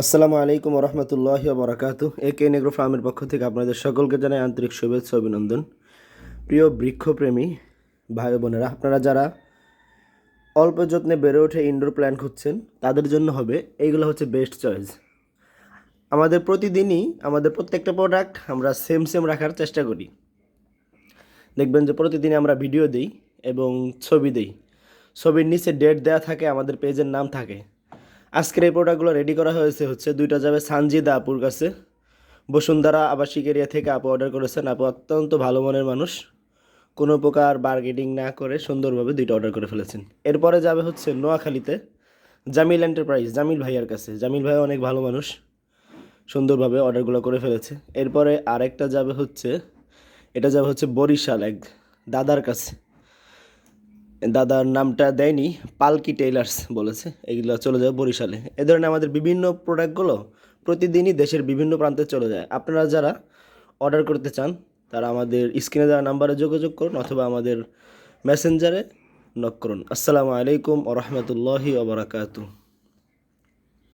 আসসালামু আলাইকুম রহমতুল্লাহ বরাকাতু এ কে নেগ্রো ফার্মের পক্ষ থেকে আপনাদের সকলকে জানাই আন্তরিক শুভেচ্ছা অভিনন্দন। প্রিয় বৃক্ষপ্রেমী ভাই বোনেরা, আপনারা যারা অল্প যত্নে বেড়ে ওঠে ইনডোর প্ল্যান খুঁজছেন, তাদের জন্য হবে, এইগুলো হচ্ছে বেস্ট চয়েস আমাদের প্রতিদিনই, আমাদের প্রত্যেকটা প্রোডাক্ট আমরা সেম সেম রাখার চেষ্টা করি। দেখবেন যে প্রতিদিন আমরা ভিডিও দিই এবং ছবি দিই। ছবির নিচে ডেট দেওয়া থাকে, আমাদের পেজের নাম থাকে। আজকের এই প্রোডাক্টগুলো রেডি করা হয়েছে হচ্ছে দুইটা যাবে সানজিদা আপুর কাছে। বসুন্ধরা আবাসিক এরিয়া থেকে আপু অর্ডার করেছেন। আপু অত্যন্ত ভালো মনের মানুষ। কোনো প্রকার বার্গেটিং না করে সুন্দরভাবে দুইটা অর্ডার করে ফেলেছেন। এরপরে যাবে হচ্ছে নোয়াখালীতে জামিল এন্টারপ্রাইজ জামিল ভাইয়ার কাছে। জামিল ভাই অনেক ভালো মানুষ। সুন্দরভাবে অর্ডারগুলো করে ফেলেছে। এরপরে আরেকটা যাবে হচ্ছে, এটা যাবে হচ্ছে বরিশাল এক দাদার কাছে। দাদার নামটা দেয়নি, পালকি টেইলার্স বলেছে। এগুলো চলে যায় বরিশালে। এ ধরনের আমাদের বিভিন্ন প্রোডাক্টগুলো প্রতিদিনই দেশের বিভিন্ন প্রান্তে চলে যায়। আপনারা যারা অর্ডার করতে চান, তারা আমাদের স্ক্রিনে দেওয়া নাম্বারে যোগাযোগ করুন অথবা আমাদের মেসেঞ্জারে নক করুন। আসসালামু আলাইকুম ও রহমতুল্লাহি